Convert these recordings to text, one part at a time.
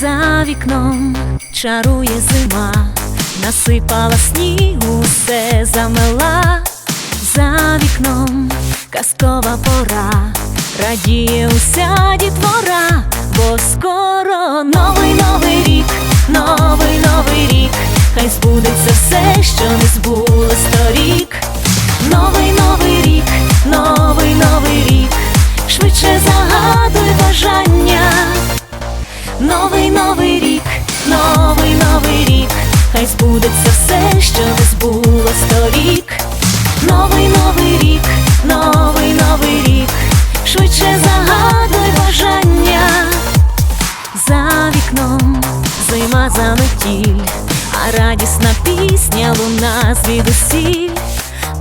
За вікном чарує зима, насипала снігу, все замела, за вікном казкова пора, радіє уся дітвора, бо скоро новий Новий новий рік, новий новий рік, хай збудеться все, що не збулось торік. Новий новий рік, новий новий рік, швидше загадуй бажання. За вікном зима заметіль, а радісна пісня луна звідусіль.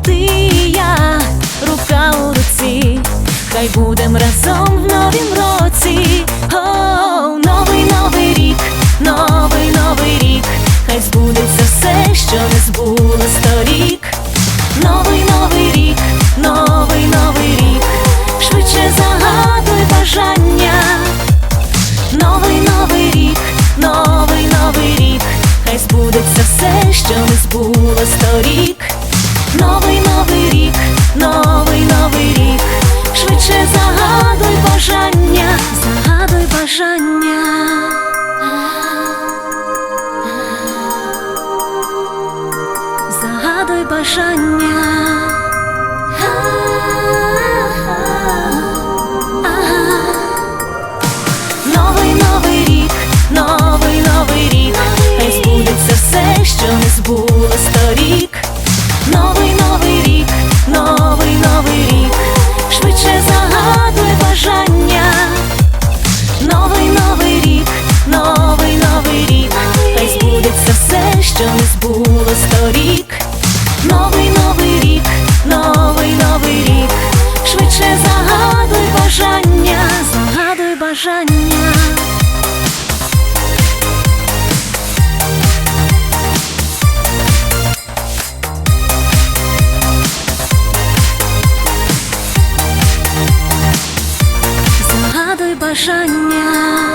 Ти і я, рука у руці, хай будем разом в новім році. Збулось торік. Новий новий рік, новий новий рік, швидше загадуй бажання. Новий новий рік, новий новий рік, хай збудеться все, що не збулось торік. Новий новий рік, новий новий рік, швидше загадуй бажання, загадуй бажання. Загадуй бажання. Бажання. Загадуй бажання.